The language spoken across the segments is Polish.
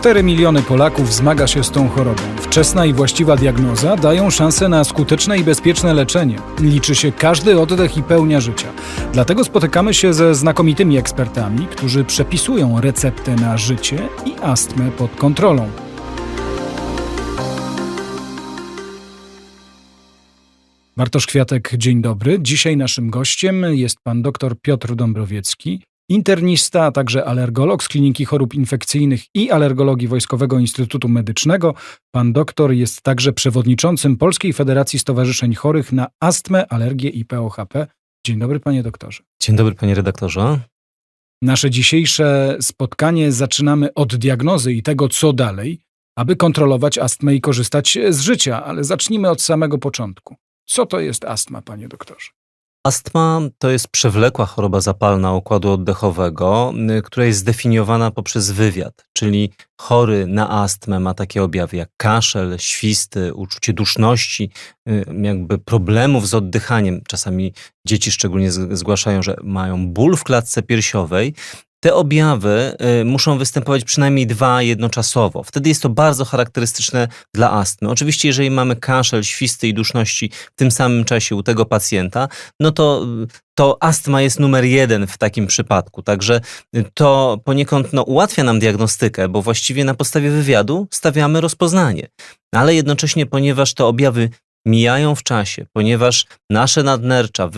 4 miliony Polaków zmaga się z tą chorobą. Wczesna i właściwa diagnoza dają szansę na skuteczne i bezpieczne leczenie. Liczy się każdy oddech i pełnia życia. Dlatego spotykamy się ze znakomitymi ekspertami, którzy przepisują receptę na życie i astmę pod kontrolą. Bartosz Kwiatek, dzień dobry. Dzisiaj naszym gościem jest pan dr Piotr Dąbrowiecki, internista, a także alergolog z Kliniki Chorób Infekcyjnych i Alergologii Wojskowego Instytutu Medycznego. Pan doktor jest także przewodniczącym Polskiej Federacji Stowarzyszeń Chorych na Astmę, Alergię i POHP. Dzień dobry, panie doktorze. Dzień dobry, panie redaktorze. Nasze dzisiejsze spotkanie zaczynamy od diagnozy i tego, co dalej, aby kontrolować astmę i korzystać z życia, ale zacznijmy od samego początku. Co to jest astma, panie doktorze? Astma to jest przewlekła choroba zapalna układu oddechowego, y, która jest zdefiniowana poprzez wywiad, czyli chory na astmę ma takie objawy jak kaszel, świsty, uczucie duszności, y, jakby problemów z oddychaniem. Czasami dzieci szczególnie zgłaszają, że mają ból w klatce piersiowej. Te objawy y, muszą występować przynajmniej dwa jednoczasowo. Wtedy jest to bardzo charakterystyczne dla astmy. Oczywiście, jeżeli mamy kaszel, świsty i duszności w tym samym czasie u tego pacjenta, no to, to astma jest numer jeden w takim przypadku. Także to poniekąd no, ułatwia nam diagnostykę, bo właściwie na podstawie wywiadu stawiamy rozpoznanie. Ale jednocześnie, ponieważ te objawy mijają w czasie, ponieważ nasze nadnercza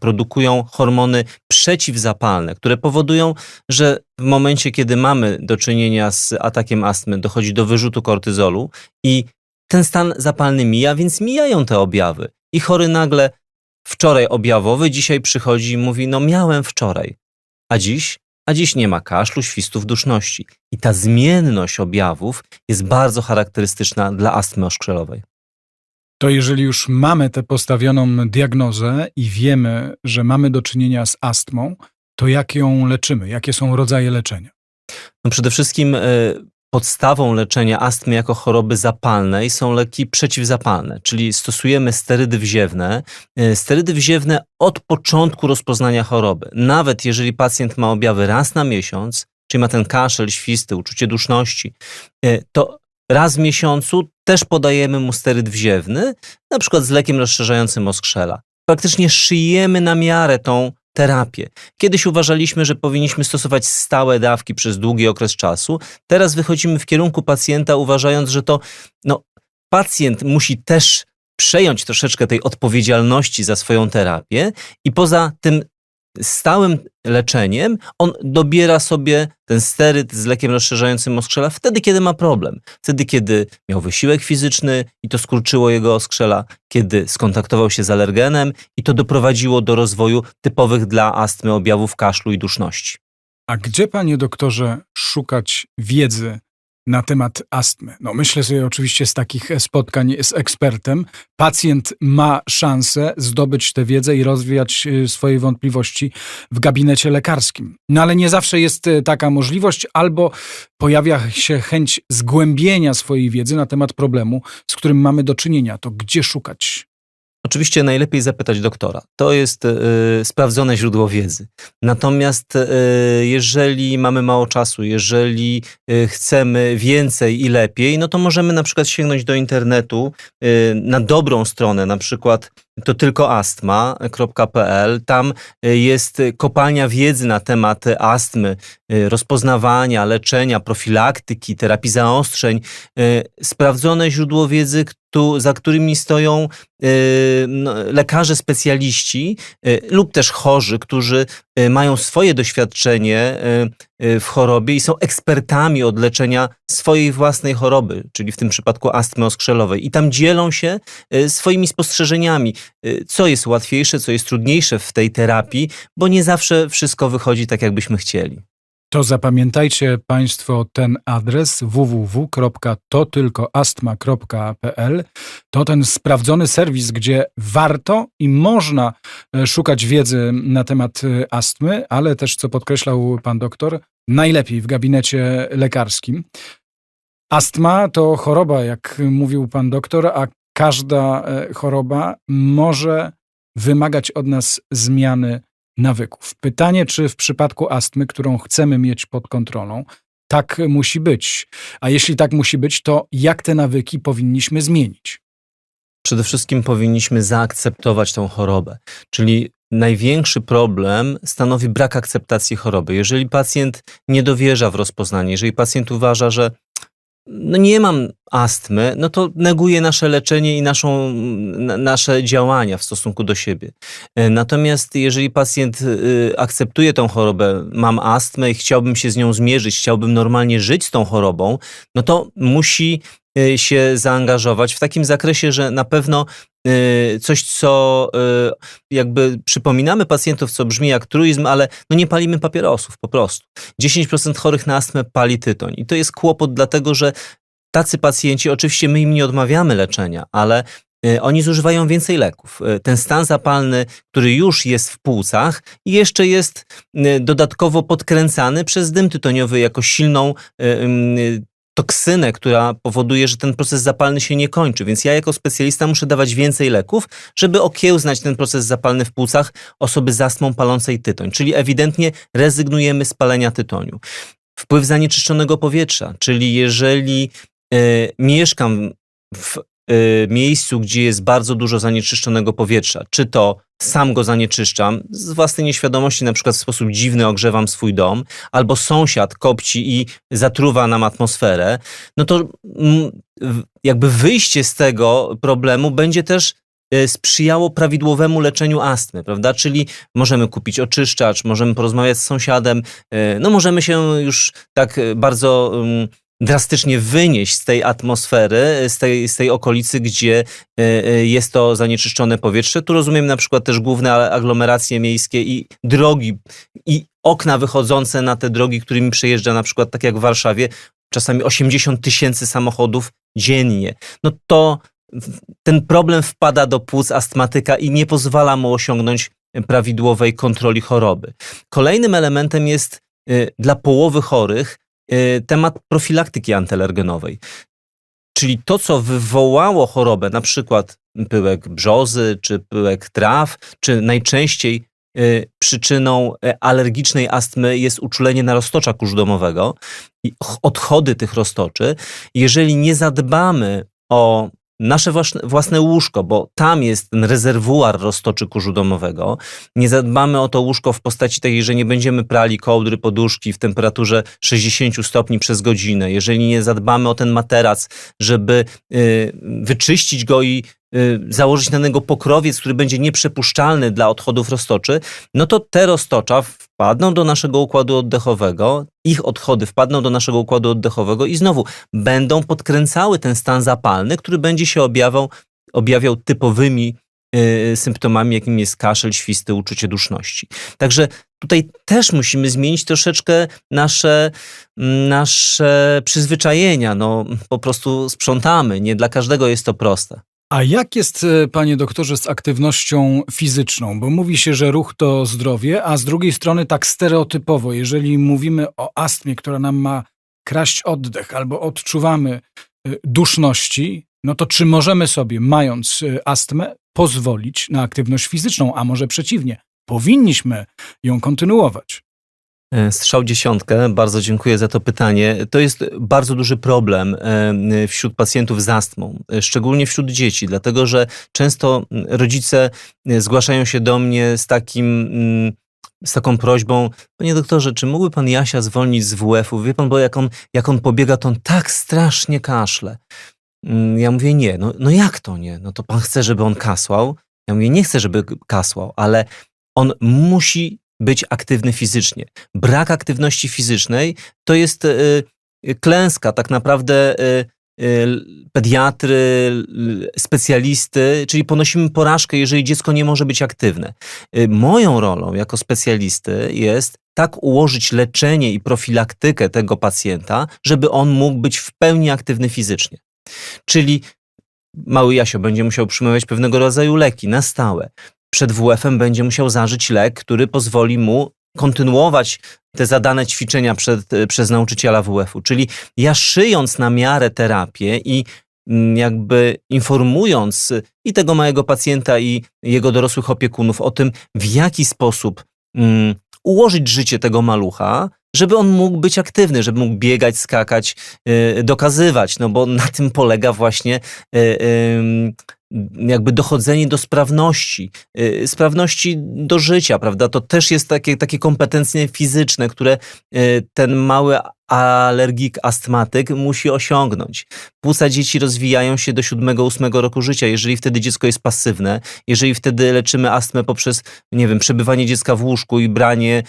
produkują hormony przeciwzapalne, które powodują, że w momencie, kiedy mamy do czynienia z atakiem astmy, dochodzi do wyrzutu kortyzolu i ten stan zapalny mija, więc mijają te objawy. I chory nagle wczoraj objawowy, dzisiaj przychodzi i mówi: No, miałem wczoraj, a dziś, a dziś nie ma kaszlu, świstów, duszności. I ta zmienność objawów jest bardzo charakterystyczna dla astmy oszkrzelowej. To jeżeli już mamy tę postawioną diagnozę i wiemy, że mamy do czynienia z astmą, to jak ją leczymy? Jakie są rodzaje leczenia? No przede wszystkim y, podstawą leczenia astmy jako choroby zapalnej są leki przeciwzapalne, czyli stosujemy sterydy wziewne. Y, sterydy wziewne od początku rozpoznania choroby. Nawet jeżeli pacjent ma objawy raz na miesiąc, czyli ma ten kaszel, świsty, uczucie duszności, y, to raz w miesiącu też podajemy mu steryd wziewny, na przykład z lekiem rozszerzającym oskrzela. Praktycznie szyjemy na miarę tą terapię. Kiedyś uważaliśmy, że powinniśmy stosować stałe dawki przez długi okres czasu. Teraz wychodzimy w kierunku pacjenta, uważając, że to no, pacjent musi też przejąć troszeczkę tej odpowiedzialności za swoją terapię i poza tym stałym leczeniem on dobiera sobie ten steryd z lekiem rozszerzającym oskrzela wtedy, kiedy ma problem. Wtedy, kiedy miał wysiłek fizyczny i to skurczyło jego oskrzela, kiedy skontaktował się z alergenem i to doprowadziło do rozwoju typowych dla astmy objawów kaszlu i duszności. A gdzie, panie doktorze, szukać wiedzy na temat astmy? No, myślę sobie oczywiście z takich spotkań z ekspertem. Pacjent ma szansę zdobyć tę wiedzę i rozwijać y, swoje wątpliwości w gabinecie lekarskim. No ale nie zawsze jest y, taka możliwość, albo pojawia się chęć zgłębienia swojej wiedzy na temat problemu, z którym mamy do czynienia. To gdzie szukać? Oczywiście najlepiej zapytać doktora. To jest y, sprawdzone źródło wiedzy. Natomiast y, jeżeli mamy mało czasu, jeżeli y, chcemy więcej i lepiej, no to możemy na przykład sięgnąć do internetu na dobrą stronę, na przykład to tylko astma.pl. Tam y, jest kopalnia wiedzy na temat astmy, y, rozpoznawania, leczenia, profilaktyki, terapii zaostrzeń. Y, Sprawdzone źródło wiedzy, tu, za którymi stoją y, no, lekarze specjaliści y, lub też chorzy, którzy mają swoje doświadczenie y, y, w chorobie i są ekspertami od leczenia swojej własnej choroby, czyli w tym przypadku astmy oskrzelowej. I tam dzielą się y, swoimi spostrzeżeniami, y, co jest łatwiejsze, co jest trudniejsze w tej terapii, bo nie zawsze wszystko wychodzi tak, jakbyśmy chcieli. To zapamiętajcie Państwo ten adres www.totylkoastma.pl. To ten sprawdzony serwis, gdzie warto i można e, szukać wiedzy na temat e, astmy, ale też, co podkreślał pan doktor, najlepiej w gabinecie lekarskim. Astma to choroba, jak mówił pan doktor, a każda e, choroba może wymagać od nas zmiany nawyków. Pytanie, czy w przypadku astmy, którą chcemy mieć pod kontrolą, tak musi być. A jeśli tak musi być, to jak te nawyki powinniśmy zmienić? Przede wszystkim powinniśmy zaakceptować tą chorobę. Czyli największy problem stanowi brak akceptacji choroby. Jeżeli pacjent nie dowierza w rozpoznanie, jeżeli pacjent uważa, że no nie mam astmy, no to neguje nasze leczenie i naszą, na, nasze działania w stosunku do siebie. E, Natomiast jeżeli pacjent y, akceptuje tą chorobę, mam astmę i chciałbym się z nią zmierzyć, chciałbym normalnie żyć z tą chorobą, no to musi y, się zaangażować w takim zakresie, że na pewno y, coś, co jakby przypominamy pacjentów, co brzmi jak truizm, ale no nie palimy papierosów po prostu. 10% chorych na astmę pali tytoń i to jest kłopot dlatego, że tacy pacjenci, oczywiście my im nie odmawiamy leczenia, ale y, oni zużywają więcej leków. Y, Ten stan zapalny, który już jest w płucach, jeszcze jest y, dodatkowo podkręcany przez dym tytoniowy jako silną toksynę, która powoduje, że ten proces zapalny się nie kończy. Więc ja jako specjalista muszę dawać więcej leków, żeby okiełznać ten proces zapalny w płucach osoby z astmą palącej tytoń. Czyli ewidentnie rezygnujemy z palenia tytoniu. Wpływ zanieczyszczonego powietrza, czyli jeżeli mieszkam w y, miejscu, gdzie jest bardzo dużo zanieczyszczonego powietrza, czy to sam go zanieczyszczam, z własnej nieświadomości na przykład w sposób dziwny ogrzewam swój dom, albo sąsiad kopci i zatruwa nam atmosferę, no to jakby wyjście z tego problemu będzie też e, sprzyjało prawidłowemu leczeniu astmy, prawda? Czyli możemy kupić oczyszczacz, możemy porozmawiać z sąsiadem, e, no możemy się już tak e, bardzo mm, drastycznie wynieść z tej atmosfery, z tej, z tej okolicy, gdzie e, e, jest to zanieczyszczone powietrze. Tu rozumiem na przykład też główne aglomeracje miejskie i drogi i okna wychodzące na te drogi, którymi przejeżdża na przykład tak jak w Warszawie, czasami 80 tysięcy samochodów dziennie. No to ten problem wpada do płuc astmatyka i nie pozwala mu osiągnąć prawidłowej kontroli choroby. Kolejnym elementem jest y, dla połowy chorych temat profilaktyki antyalergenowej. Czyli to, co wywołało chorobę, na przykład pyłek brzozy, czy pyłek traw, czy najczęściej y, przyczyną y, alergicznej astmy jest uczulenie na roztocza kurzu i ch- odchody tych roztoczy. Jeżeli nie zadbamy o nasze własne, łóżko, bo tam jest ten rezerwuar roztoczy kurzu domowego, nie zadbamy o to łóżko w postaci takiej, że nie będziemy prali kołdry, poduszki w temperaturze 60 stopni przez godzinę, jeżeli nie zadbamy o ten materac, żeby y, wyczyścić go i założyć na niego pokrowiec, który będzie nieprzepuszczalny dla odchodów roztoczy, no to te roztocza wpadną do naszego układu oddechowego, ich odchody wpadną do naszego układu oddechowego i znowu będą podkręcały ten stan zapalny, który będzie się objawiał, objawiał typowymi y, symptomami, jakim jest kaszel, świsty, uczucie duszności. Także tutaj też musimy zmienić troszeczkę nasze, nasze przyzwyczajenia. No, po prostu sprzątamy. Nie dla każdego jest to proste. A jak jest, e, panie doktorze, z aktywnością fizyczną? Bo mówi się, że ruch to zdrowie, a z drugiej strony tak stereotypowo, jeżeli mówimy o astmie, która nam ma kraść oddech, albo odczuwamy e, duszności, no to czy możemy sobie, mając e, astmę, pozwolić na aktywność fizyczną, a może przeciwnie, powinniśmy ją kontynuować? E, Strzał dziesiątkę, bardzo dziękuję za to pytanie. To jest bardzo duży problem e, wśród pacjentów z astmą, e, szczególnie wśród dzieci, dlatego że często mm, rodzice zgłaszają się do mnie z takim. mm, Z taką prośbą, panie doktorze, czy mógłby pan Jasia zwolnić z WF-u? Wie pan, bo jak on, jak on pobiega, to on tak strasznie kaszle. Mm, Ja mówię, nie, no, no jak to nie? No to pan chce, żeby on kasłał? Ja mówię, nie chcę, żeby kasłał, ale on musi być aktywny fizycznie. Brak aktywności fizycznej to jest y, y, klęska tak naprawdę y, pediatry, specjalisty, czyli ponosimy porażkę, jeżeli dziecko nie może być aktywne. Moją rolą jako specjalisty jest tak ułożyć leczenie i profilaktykę tego pacjenta, żeby on mógł być w pełni aktywny fizycznie. Czyli mały Jasio będzie musiał przyjmować pewnego rodzaju leki na stałe przed WF-em będzie musiał zażyć lek, który pozwoli mu kontynuować te zadane ćwiczenia przed, e, przez nauczyciela WF-u. Czyli ja szyjąc na miarę terapię i mm, jakby informując i tego małego pacjenta, i jego dorosłych opiekunów o tym, w jaki sposób mm, ułożyć życie tego malucha, żeby on mógł być aktywny, żeby mógł biegać, skakać, y, dokazywać, no bo na tym polega właśnie y, ym, jakby dochodzenie do sprawności, y, sprawności do życia, prawda? To też jest takie, takie kompetencje fizyczne, które y, ten mały alergik, astmatyk musi osiągnąć. Płuca dzieci rozwijają się do 7-8 roku życia. Jeżeli wtedy dziecko jest pasywne, jeżeli wtedy leczymy astmę poprzez, nie wiem, przebywanie dziecka w łóżku i branie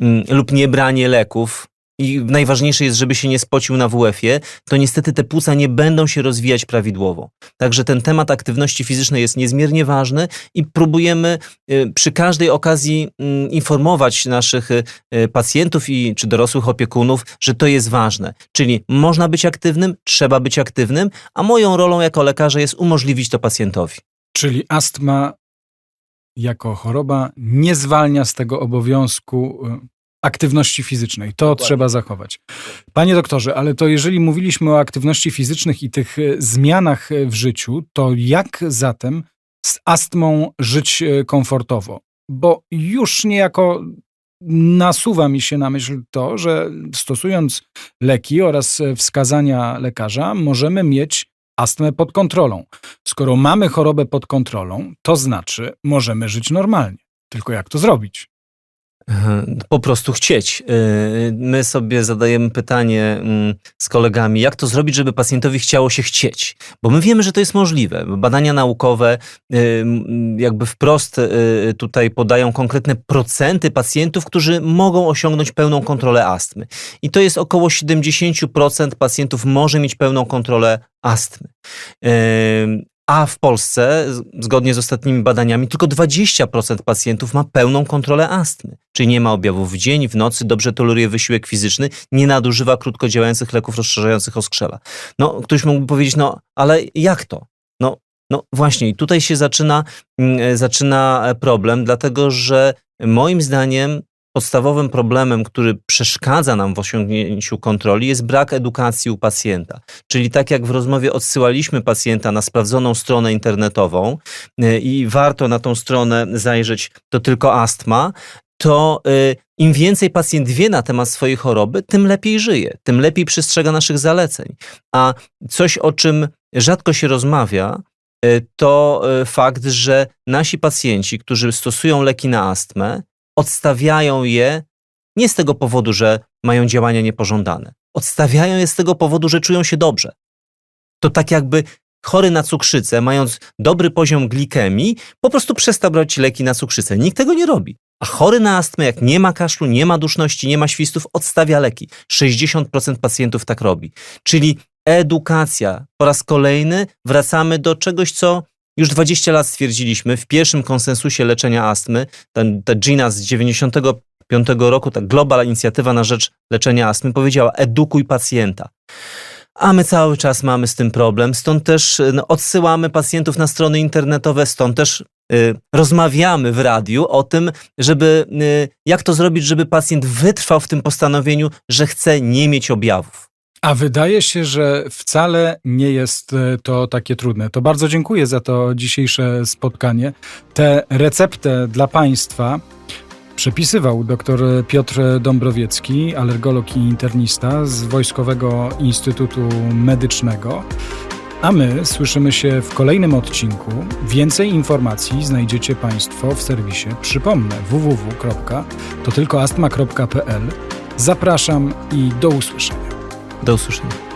mm, lub nie branie leków, i najważniejsze jest, żeby się nie spocił na WF-ie, to niestety te płuca nie będą się rozwijać prawidłowo. Także ten temat aktywności fizycznej jest niezmiernie ważny i próbujemy y, przy każdej okazji mm, informować naszych y, pacjentów i czy dorosłych opiekunów, że to jest ważne. Czyli można być aktywnym, trzeba być aktywnym, a moją rolą jako lekarza jest umożliwić to pacjentowi. Czyli astma jako choroba nie zwalnia z tego obowiązku y, aktywności fizycznej. To Dokładnie. trzeba zachować. Panie doktorze, ale to jeżeli mówiliśmy o aktywności fizycznych i tych y, zmianach y, w życiu, to jak zatem z astmą żyć y, komfortowo? Bo już niejako nasuwa mi się na myśl to, że stosując leki oraz wskazania lekarza, możemy mieć astmę pod kontrolą. Skoro mamy chorobę pod kontrolą, to znaczy możemy żyć normalnie. Tylko jak to zrobić? Po prostu chcieć. Yy, My sobie zadajemy pytanie mm, z kolegami, jak to zrobić, żeby pacjentowi chciało się chcieć? Bo my wiemy, że to jest możliwe. Badania naukowe yy, jakby wprost yy, tutaj podają konkretne procenty pacjentów, którzy mogą osiągnąć pełną kontrolę astmy. I to jest około 70% pacjentów może mieć pełną kontrolę astmy. A w Polsce, zgodnie z ostatnimi badaniami, tylko 20% pacjentów ma pełną kontrolę astmy. Czyli nie ma objawów w dzień, w nocy, dobrze toleruje wysiłek fizyczny, nie nadużywa krótkodziałających leków rozszerzających oskrzela. No, ktoś mógłby powiedzieć, no ale jak to? No, no właśnie, i tutaj się zaczyna, mm, e, zaczyna problem, dlatego że moim zdaniem podstawowym problemem, który przeszkadza nam w osiągnięciu kontroli, jest brak edukacji u pacjenta. Czyli tak jak w rozmowie odsyłaliśmy pacjenta na sprawdzoną stronę internetową y, i warto na tą stronę zajrzeć, to tylko astma, to y, im więcej pacjent wie na temat swojej choroby, tym lepiej żyje, tym lepiej przestrzega naszych zaleceń. A coś, o czym rzadko się rozmawia, y, to fakt, że nasi pacjenci, którzy stosują leki na astmę, odstawiają je nie z tego powodu, że mają działania niepożądane. Odstawiają je z tego powodu, że czują się dobrze. To tak jakby chory na cukrzycę, mając dobry poziom glikemii, po prostu przestał brać leki na cukrzycę. Nikt tego nie robi. A chory na astmę, jak nie ma kaszlu, nie ma duszności, nie ma świstów, odstawia leki. 60% pacjentów tak robi. Czyli edukacja. Po raz kolejny wracamy do czegoś, co już 20 lat stwierdziliśmy w pierwszym konsensusie leczenia astmy, ten, ta GINA z 95 roku, ta Global Inicjatywa na rzecz leczenia astmy powiedziała edukuj pacjenta. A my cały czas mamy z tym problem, stąd też no, odsyłamy pacjentów na strony internetowe, stąd też y, rozmawiamy w radiu o tym, żeby y, jak to zrobić, żeby pacjent wytrwał w tym postanowieniu, że chce nie mieć objawów. A wydaje się, że wcale nie jest e, to takie trudne. To bardzo dziękuję za to dzisiejsze spotkanie. Tę receptę dla Państwa przepisywał dr Piotr Dąbrowiecki, alergolog i internista z Wojskowego Instytutu Medycznego. A my słyszymy się w kolejnym odcinku. Więcej informacji znajdziecie Państwo w serwisie, przypomnę, www.totylkoastma.pl. Zapraszam i do usłyszenia. Do usłyszenia.